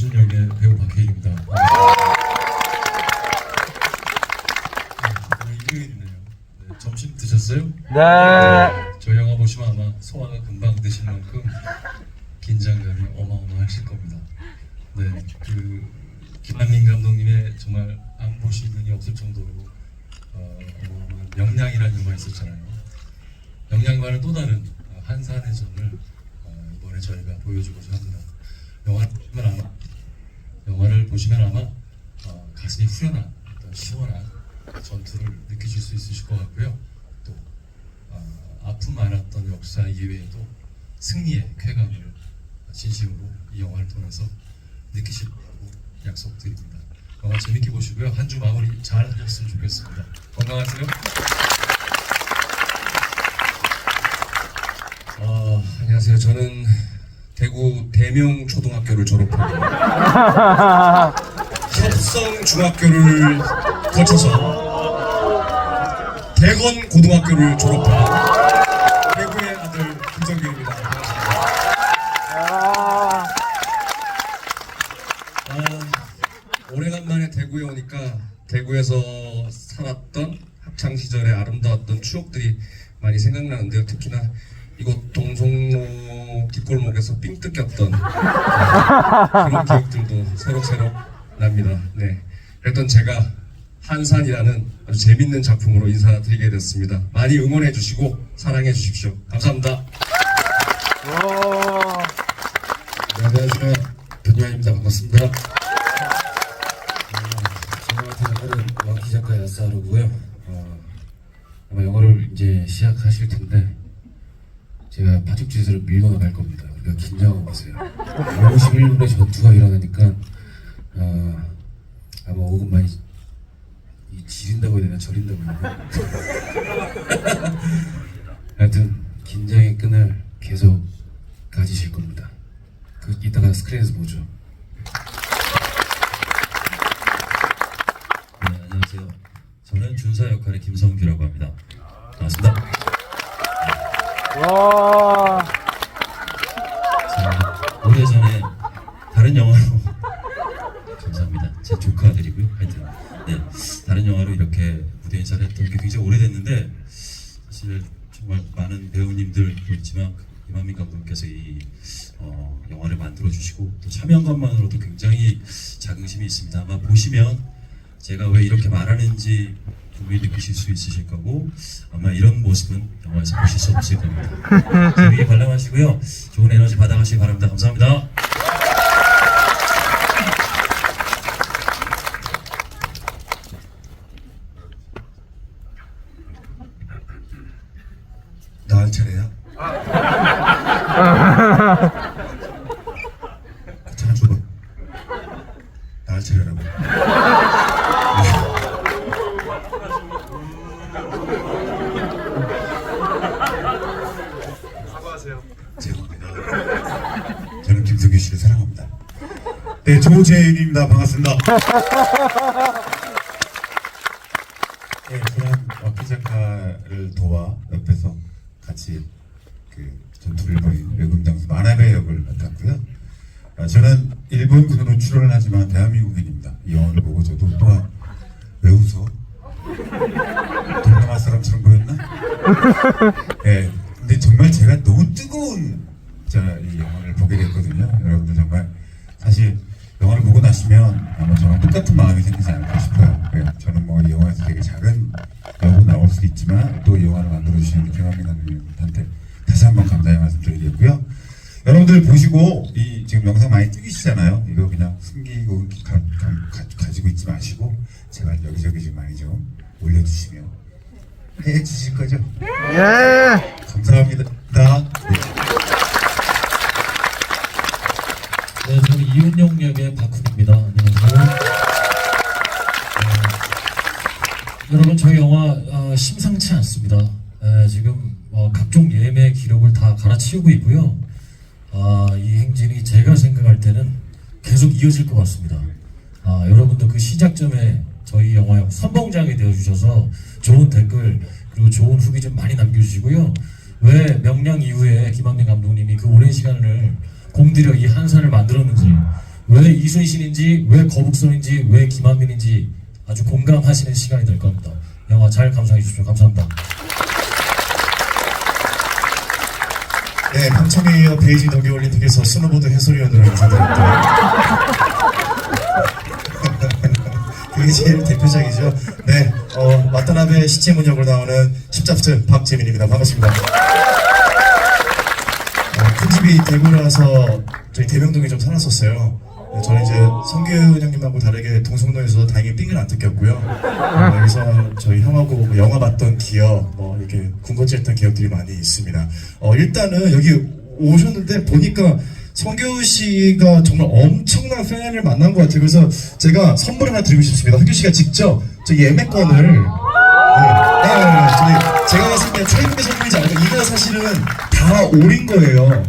정신 역의 배우 박해일입니다. 네, 오늘 일요일이네요. 네, 점심 드셨어요? 네. 저 영화 보시면 아마 소화가 금방 되실 만큼 긴장감이 어마어마하실 겁니다. 네, 그 김한민 감독님의 정말 안 보신 분이 없을 정도로 어, 어마어마한 명량이라는 영화 있었잖아요. 명량과는 또 다른 어, 한산의 전을 어, 이번에 저희가 보여주고자 합니다. 영화를 보시면 아마 어, 가슴이 후련한 어떤 시원한 전투를 느끼실 수 있으실 것 같고요. 또 어, 아픔 많았던 역사 이외에도 승리의 쾌감을 진심으로 이 영화를 통해서 느끼실 거라고 약속드립니다. 영화 재밌게 보시고요. 한 주 마무리 잘 하셨으면 좋겠습니다. 건강하세요. 어, 안녕하세요. 저는 대구 대명 초등학교를 졸업하고 협성 중학교를 거쳐서 대건 고등학교를 졸업한 대구의 아들. 반갑습니다. 아, 아, 오래간만에 대구에 오니까 대구에서 살았던 학창 시절의 아름다웠던 추억들이 많이 생각나는데요. 특히나 뒷골목에서 삥 뜯겼던 그런 기억들도 새록새록 납니다. 네, 그랬던 제가 한산이라는 아주 재밌는 작품으로 인사드리게 됐습니다. 많이 응원해 주시고 사랑해 주십시오. 감사합니다. 와. 네, 안녕하세요. 변요한입니다. 반갑습니다. 제가 맡은 역할은 왕기 작가 야사하고요. 어, 아마 영어를 이제 시작하실 텐데 제가 파죽지세를 밀고 나갈 겁니다. 그러니까 긴장하고 계세요. 51분의 전투가 일어나니까 어, 아마 5분 많이 이 지린다고 해야 되나 저린다고 해야 되나 하여튼 긴장의 끈을 계속 가지실 겁니다. 그 이따가 스크린에서 보죠. 네, 안녕하세요. 저는 준사 역할의 김성규라고 합니다. 반갑습니다. 와. 이렇게 무대 인사를 했던 게 굉장히 오래됐는데 사실 정말 많은 배우님들도 있지만 이만민 감독님께서 이 어, 영화를 만들어 주시고 또 참여한 것만으로도 굉장히 자긍심이 있습니다. 아마 보시면 제가 왜 이렇게 말하는지 분명히 느끼실 수 있으실 거고 아마 이런 모습은 영화에서 보실 수 없을 겁니다. 재미있게 관람하시고요. 좋은 에너지 받아가시기 바랍니다. 감사합니다. 죄송합니다 저는 김승규 씨를 사랑합니다 네 조재인입니다 반갑습니다 네, 저는 어키 작가를 도와 옆에서 같이 그 전투를 벌인 외국 장수 마나베 역을 맡았고요. 아, 저는 일본 군으로 출연을 하지만 대한민국인입니다. 이 영화를 보고 저도 또한 왜 웃어? 동남아 사람처럼 보였나? 예, 근데 정말 제가 너무 자, 이 영화를 보게 됐거든요. 여러분들 정말 사실 영화를 보고 나시면 아마 저랑 똑같은 마음이 생기지 않을까 싶어요. 예, 저는 뭐 이 영화에서 되게 작은 여우 나올 수도 있지만 또 이 영화를 만들어주신 우리 김한민 감독님한테 다시 한번 감사의 말씀 드리겠고요. 여러분들 보시고 이 지금 영상 많이 찍으시잖아요. 이거 그냥 숨기고 가, 가, 가 지고 있지 마시고 제발 여기저기 좀 많이 좀 올려주시면 해 주실 거죠? 예. 예매 기록을 다 갈아치우고 있고요. 아, 이 행진이 제가 생각할 때는 계속 이어질 것 같습니다. 아, 여러분도 그 시작점에 저희 영화 선봉장이 되어 주셔서 좋은 댓글 그리고 좋은 후기 좀 많이 남겨주시고요. 왜 명량 이후에 김한민 감독님이 그 오랜 시간을 공들여 이 한산을 만들었는지 왜 이순신인지, 왜 거북선인지, 왜 김한민인지 아주 공감하시는 시간이 될 겁니다. 영화 잘 감상해 주십시오. 감사합니다. 네, 평창에 베이징 동계올림픽에서 스노보드 해설위원으로 인사드렸던 그게 제일 대표작이죠. 네, 어, 와타나베 시체문 역으로 나오는 십잡스 박재민입니다. 반갑습니다. 어, 큰 집이 대구라서 저희 대명동에 좀 살았었어요. 네, 저는 이제 성규 형님하고 다르게 동성로에서 다행히 삥을 안 뜯겼고요. 어, 여기서 저희 형하고 뭐 영화 봤던 기억, 뭐 이렇게 군것질 했던 기억들이 많이 있습니다. 어, 일단은 여기 오셨는데 보니까 성규 씨가 정말 엄청난 팬을 만난 것 같아요. 그래서 제가 선물 하나 드리고 싶습니다. 성규 씨가 직접 저 예매권을 네, 네, 네, 저희 제가 봤을 때 최근의 선물이지 않을까. 이거 사실은 다 오린 거예요.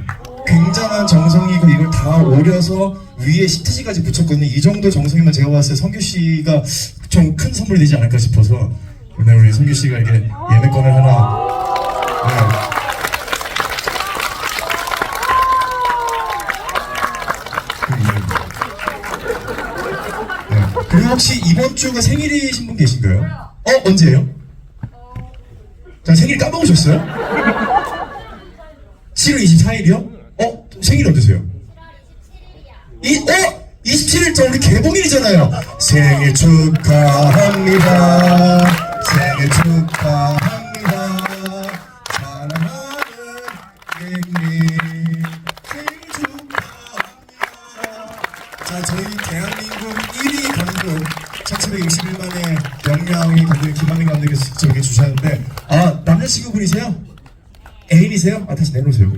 굉장한 정성이고 이걸 다 오려서 위에 시트지까지 붙였거든요. 이 정도 정성이면 제가 봤을 때 성규 씨가 좀 큰 선물이 되지 않을까 싶어서 오늘 우리 성규 씨가 이렇게 예매권을 하나 네. 네. 그리고 혹시 이번 주가 생일이신 분 계신가요? 어 언제예요? 자 생일 까먹으셨어요? 7월 24일이요? 어 생일 언제세요? 이 어? 27일 저 우리 개봉일이잖아요. 생일 축하합니다. 생일 축하합니다. 사랑하는 앵님 생일 축하합니다. 자, 저희 대한민국 1위 감독 1761만의 영광이 감독 김한민 감독께서 저에게 주셨는데 아 남자친구분이세요? 애인이세요? 아 다시 내놓으세요.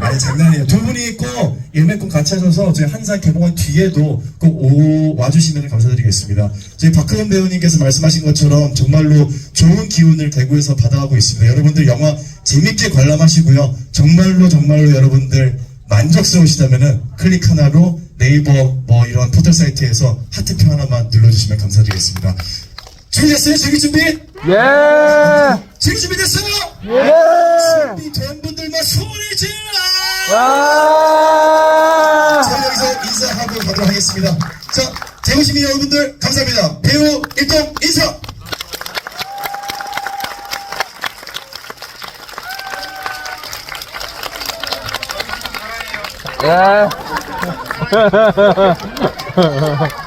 아니 장난이에요. 두 분이 있고 예매권 같이 하셔서 저희 한산 개봉한 뒤에도 꼭 오, 와주시면 감사드리겠습니다. 저희 박근원 배우님께서 말씀하신 것처럼 정말로 좋은 기운을 대구에서 받아가고 있습니다. 여러분들 영화 재밌게 관람하시고요. 정말로 정말로 여러분들 만족스러우시다면은 클릭 하나로 네이버 뭐 이런 포털 사이트에서 하트표 하나만 눌러주시면 감사드리겠습니다. 준비됐어요? 즐길 준비? 예! 즐길 준비 됐어요? 예! 와! 자 여기서 인사하고 가도록 하겠습니다. 자 재우시민 여러분들 감사합니다. 배우 일동 인사. 예!